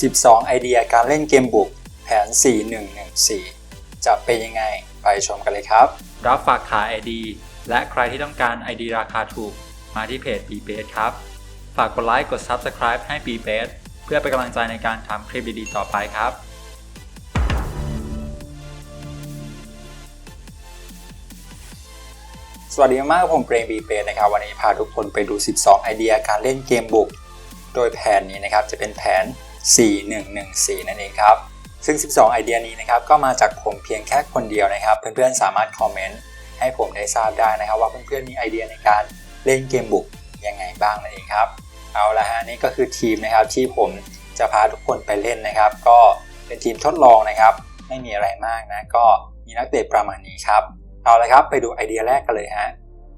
12 ไอเดียการเล่นเกมบุกแผน 4114 จะเป็นยังไงไปชมกันเลยครับ รับฝากขาย ID และใครที่ต้องการ ID ราคาถูกมาที่เพจ b b a s ครับ ฝากกดไลค์กด Subscribe ให้ b b a s เพื่อเป็นกำลังใจในการทำคลิปดีๆ ต่อไปครับสวัสดีมากๆผมเปรมบีเปนะครับวันนี้พาทุกคนไปดู 12 ไอเดียการเล่นเกมบุก โดยแผนนี้นะครับจะเป็นแผน 4114 นั่นเองครับ ซึ่ง 12 ไอเดียนี้นะครับก็มาจากผมเพียงแค่คนเดียวนะครับ เพื่อนๆสามารถคอมเมนต์ให้ผมได้ทราบได้นะครับ ว่าเพื่อนๆมีไอเดียในการเล่นเกมบุกยังไงบ้างนั่นเองครับ เอาละฮะนี่ก็คือทีมนะครับที่ผมจะพาทุกคนไปเล่นนะครับ ก็เป็นทีมทดลองนะครับ ไม่มีอะไรมากนะ ก็มีนักเตะประมาณนี้ครับเอาละครับไปดูไอเดียแรกกันเลยฮะ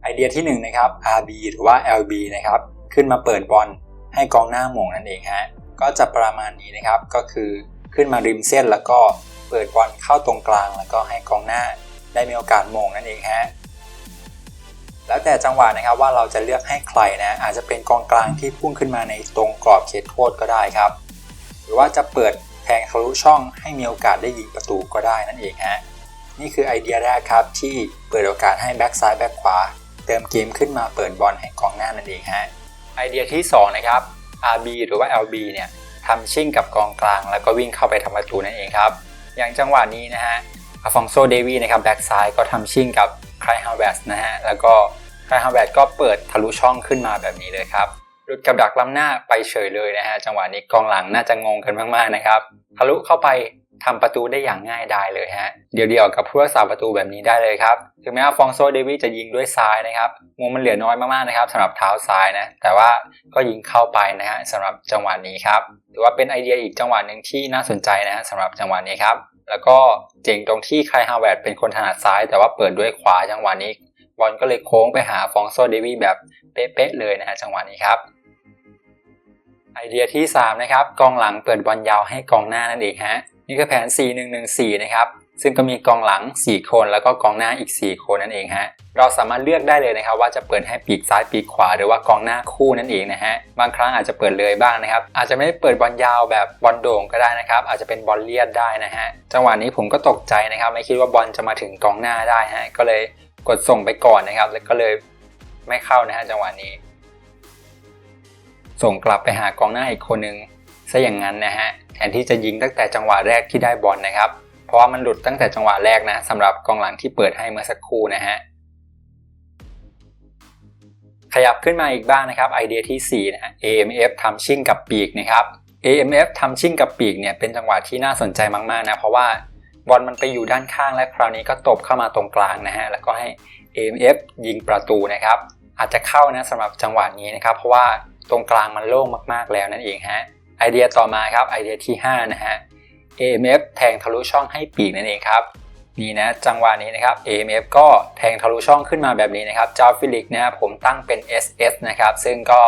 ไอเดียที่1นงนะครับ RB หรือว่า LB นะครับขึ้นมาเปิดบอลให้กองหน้าหม่งนั่นเองฮะ ก็จะประมาณนี้นะครับ ก็คือขึ้นมาริมเส้นแล้วก็เปิดบอลเข้าตรงกลาง แล้วก็ให้กองหน้าได้มีโอกาสมงนั่นเองฮะแล้วแต่จังหวะนะครับว่าเราจะเลือกให้ใครนะอาจจะเป็นกองกลางที่พุ่งขึ้นมาในตรงกรอบเขตโทษก็ได้ครับ หรือว่าจะเปิดแทงทะลุช่องให้มีโอกาสได้ยิงประตูก็ได้นั่นเองฮะนี่คือไอเดียแรกครับที่เปิดโอกาสให้แบ็กซ้ายแบ็กขวาเติมเกมขึ้นมาเปิดบอลให้กองหน้านั่นเองฮะไอเดียที่ 2 นะครับ RB หรือว่า LB เนี่ยทำชิ่งกับกองกลาง แล้วก็วิ่งเข้าไปทำประตูนั่นเองครับ อย่างจังหวะนี้นะฮะอฟองโซเดวีนะครับแบ็กซ้ายก็ทำชิ่งกับไคลฮาวเวสนะฮะแล้วก็ไคลฮาวเวสก็เปิดทะลุช่องขึ้นมาแบบนี้เลยครับหลุดกับดักล้ำหน้าไปเฉยเลยนะฮะจังหวะนี้กองหลังน่าจะงงกันมากๆนะครับทะลุเข้าไป ทำประตูได้อย่างง่ายดายเลยฮะ เดี๋ยวๆกับผู้รักษาประตูแบบนี้ได้เลยครับ ถึงแม้ว่าฟองโซเดวิจะยิงด้วยซ้ายนะครับมุมมันเหลือน้อยมากๆนะครับสำหรับเท้าซ้ายนะ แต่ว่าก็ยิงเข้าไปนะฮะสำหรับจังหวะนี้ครับถือว่าเป็นไอเดียอีกจังหวะหนึ่งที่น่าสนใจนะฮะสำหรับจังหวะนี้ครับ แล้วก็เจ๋งตรงที่ไคลฮาวเวร์ดเป็นคนถนัดซ้าย แต่ว่าเปิดด้วยขวาจังหวะนี้บอลก็เลยโค้งไปหาฟองโซเดวิแบบเป๊ะๆเลยนะฮะจังหวะนี้ครับไอเดียที่3นะครับกองหลังเปิดบอลยาวให้กองหน้านั่นเองฮะ นี่คือแผน 4114 นะครับ ซึ่งก็มีกองหลัง 4 คน แล้วก็กองหน้าอีก 4 คนนั่นเองฮะ เราสามารถเลือกได้เลยนะครับว่าจะเปิดให้ปีกซ้ายปีกขวาหรือว่ากองหน้าคู่นั่นเองนะฮะ บางครั้งอาจจะเปิดเลยบ้างนะครับ อาจจะไม่ได้เปิดบอลยาวแบบบอลโด่งก็ได้นะครับ อาจจะเป็นบอลเลียดได้นะฮะ จังหวะนี้ผมก็ตกใจนะครับ ไม่คิดว่าบอลจะมาถึงกองหน้าได้ฮะ ก็เลยกดส่งไปก่อนนะครับ แล้วก็เลยไม่เข้านะฮะจังหวะนี้ ส่งกลับไปหากองหน้าอีกคนนึงซะอย่างนั้นนะฮะ แทนที่จะยิงตั้งแต่จังหวะแรกที่ได้บอลนะครับ เพราะว่ามันหลุดตั้งแต่จังหวะแรกนะสำหรับกองหลังที่เปิดให้เมื่อสักครู่นะฮะขยับขึ้นมาอีกบ้างนะครับไอเดียที่ 4นะฮะ AMF ทำชิ่งกับปีกนะครับ AMF ทำชิ่งกับปีกเนี่ยเป็นจังหวะที่น่าสนใจมากๆนะเพราะว่าบอลมันไปอยู่ด้านข้างและคราวนี้ก็ตบเข้ามาตรงกลางนะฮะแล้วก็ให้ AMF ยิงประตูนะครับ อาจจะเข้านะสำหรับจังหวะนี้นะครับ เพราะว่าตรงกลางมันโล่งมากๆแล้วนั่นเองฮะ ไอเดียต่อมาครับไอเดียที่ 5 นะฮะ AMF แทงทะลุช่องให้ปีกนั่นเองครับนี่นะจังหวะนี้นะครับ AMF ก็แทงทะลุช่องขึ้นมาแบบนี้นะครับเจ้าฟิลิกนะผมตั้งเป็น SS นะครับซึ่งก็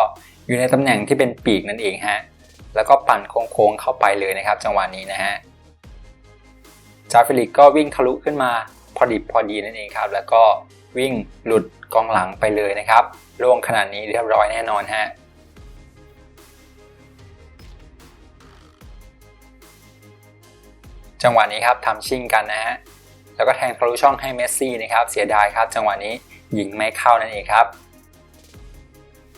อยู่ในตำแหน่งที่เป็นปีกนั่นเองฮะแล้วก็ปั่นโค้งๆเข้าไปเลยนะครับ จังหวะนี้นะฮะจ้าฟิลิกก็วิ่งทะลุขึ้นมาพอดิบพอดีนั่นเองครับแล้วก็วิ่งหลุดกองหลังไปเลยนะครับโล่งขนาดนี้เรียบร้อยแน่นอนฮะ จังหวะนี้ครับทำชิ่งกันนะฮะแล้วก็แทงทะลุช่องให้เมสซี่นะครับเสียดายครับจังหวะนี้ยิงไม่เข้านั่นเองครับ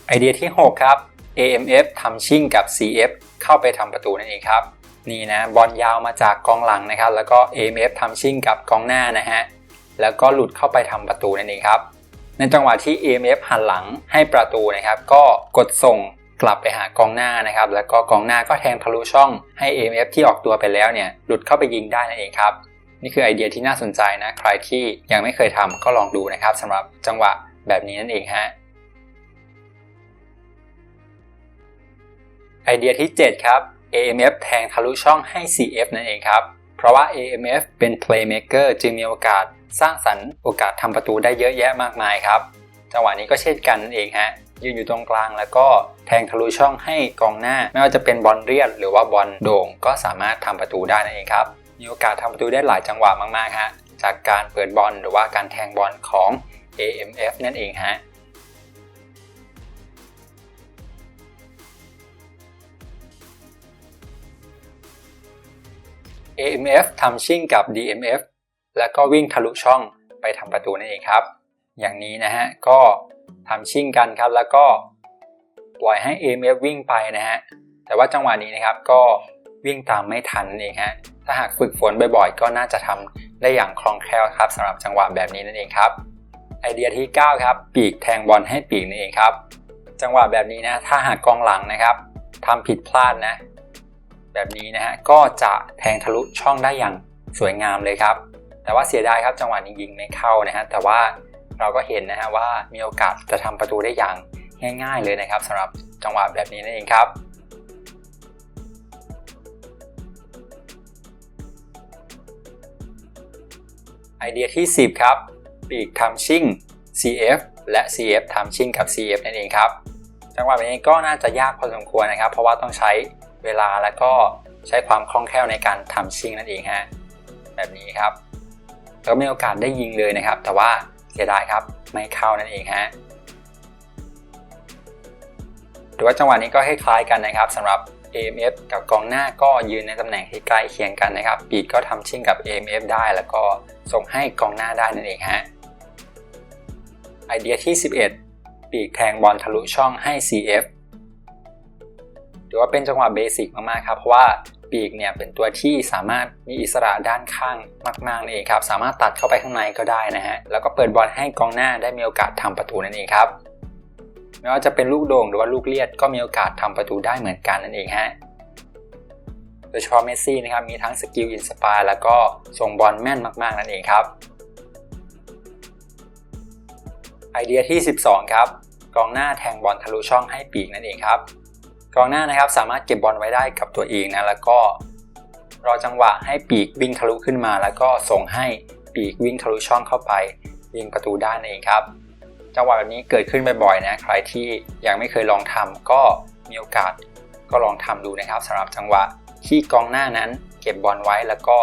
ไอเดียที่ 6 ครับ AMF ทำชิ่งกับ CF เข้าไปทำประตูนั่นเองครับนี่นะบอลยาวมาจากกองหลังนะครับ แล้วก็ AMF ทำชิ่งกับกองหน้านะฮะแล้วก็หลุดเข้าไปทำประตูนั่นเองครับในจังหวะที่ AMF หันหลังให้ประตูนะครับ ก็กดส่ง กลับไปหากองหน้านะครับ แล้วก็กองหน้าก็แทงทะลุช่องให้ AMF ที่ออกตัวไปแล้วเนี่ยหลุดเข้าไปยิงได้นั่นเองครับ นี่คือไอเดียที่น่าสนใจนะ ใครที่ยังไม่เคยทำก็ลองดูนะครับสำหรับจังหวะแบบนี้นั่นเองฮะไอเดียที่ 7 ครับ AMF แทงทะลุช่องให้ CF นั่นเองครับ เพราะว่า AMF เป็น playmaker จึงมีโอกาสสร้างสรรค์โอกาสทำประตูได้เยอะแยะมากมายครับ จังหวะนี้ก็เช่นกันนั่นเองฮะ ยืนอยู่ตรงกลาง แล้วก็แทงทะลุช่องให้กองหน้า ไม่ว่าจะเป็นบอลเรียดหรือว่าบอลโด่ง ก็สามารถทำประตูได้นั่นเองครับ มีโอกาสทำประตูได้หลายจังหวะมากๆฮะจากการเปิดบอลหรือว่าการแทงบอลของ AMF นั่นเองฮะไ AMF ทำชิ่งกับ DMF แล้วก็วิ่งทะลุช่องไปทำประตูนั่นเองครับ อย่างนี้นะฮะก็ ทำชิ่งกันครับ แล้วก็ปล่อยให้ AMF วิ่งไปนะฮะแต่ว่าจังหวะนี้นะครับก็วิ่งตามไม่ทันนั่นเองฮะถ้าหากฝึกฝนบ่อยๆ ก็น่าจะทำได้อย่างคล่องแคล่วครับสำหรับจังหวะแบบนี้นั่นเองครับ ไอเดียที่ 9 ครับ ปีกแทงบอลให้ปีกนั่นเองครับ จังหวะแบบนี้นะถ้าหากกองหลังนะครับทำผิดพลาดนะ แบบนี้นะฮะก็จะแทงทะลุช่องได้อย่างสวยงามเลยครับ แต่ว่าเสียดายครับจังหวะนี้ยิงไม่เข้านะฮะแต่ว่า เราก็เห็นนะฮะว่ามีโอกาสจะทำประตูได้อย่างง่าย ๆ เลยนะครับสำหรับจังหวะแบบนี้นั่นเองครับไอเดียที่ 10 ครับ ปีกทำชิ่ง CF และ CF ทำชิ่งกับ CF นั่นเองครับ จังหวะแบบนี้ก็น่าจะยากพอสมควรนะครับ เพราะว่าต้องใช้เวลาและก็ใช้ความคล่องแคล่วในการทำชิ่งนั่นเองฮะแบบนี้ครับแล้วมีโอกาสได้ยิงเลยนะครับ แต่ว่า สียดายครับ ไม่เข้านั่นเองฮะหรือว่าจังหวะนี้ก็คล้ายๆกันนะครับสำหรับ AMF กับกองหน้าก็ยืนในตำแหน่งที่ใกล้เคียงกันนะครับ ปีกก็ทำชิ่งกับ AMF ได้ แล้วก็ส่งให้กองหน้าได้นั่นเองฮะไอเดียที่ 11 ปีกแทงบอลทะลุช่องให้ CF ถือว่าเป็นจังหวะเบสิกมากๆครับ เพราะว่า ปีกเนี่ยเป็นตัวที่สามารถมีอิสระด้านข้างมากๆนั่นเองครับ สามารถตัดเข้าไปข้างในก็ได้นะฮะ แล้วก็เปิดบอลให้กองหน้าได้มีโอกาสทำประตูนั่นเองครับ ไม่ว่าจะเป็นลูกโด่งหรือว่าลูกเลียดก็มีโอกาสทำประตูได้เหมือนกันนั่นเองฮะ โดยเฉพาะเมสซี่นะครับมีทั้งสกิลอินสปายแล้วก็ส่งบอลแม่นมากๆนั่นเองครับ ไอเดียที่ 12 ครับ กองหน้าแทงบอลทะลุช่องให้ปีกนั่นเองครับ กองหน้านะครับสามารถเก็บบอลไว้ได้กับตัวเองนะแล้วก็รอจังหวะให้ปีกวิ่งทะลุขึ้นมา แล้วก็ส่งให้ปีกวิ่งทะลุช่องเข้าไป ยิงประตูได้นั่นเองครับ จังหวะแบบนี้เกิดขึ้นบ่อยๆนะใครที่ยังไม่เคยลองทำก็มีโอกาสก็ลองทำดูนะครับสำหรับจังหวะที่กองหน้านั้นเก็บบอลไว้แล้วก็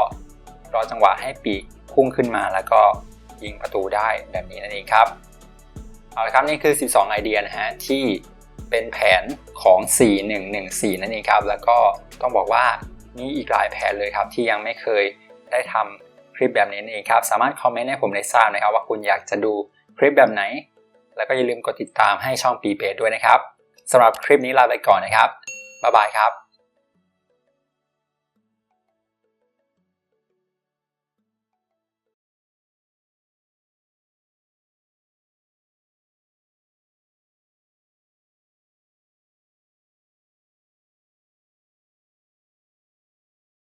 รอจังหวะให้ปีกพุ่งขึ้นมา แล้วก็ยิงประตูได้แบบนี้นั่นเองครับเอาละครับนี่คือ 12 ไอเดียนะฮะที่ เป็นแผนของ 4114 นั่นเองครับ แล้วก็ต้องบอกว่ามีอีกหลายแผนเลยครับ ที่ยังไม่เคยได้ทำคลิปแบบนี้นั่นเองครับ สามารถคอมเมนต์ให้ผมได้ทราบนะครับ ว่าคุณอยากจะดูคลิปแบบไหน แล้วก็อย่าลืมกดติดตามให้ช่องปีเปด้วยนะครับสำหรับคลิปนี้ลาไปก่อนนะครับบ๊ายบายครับ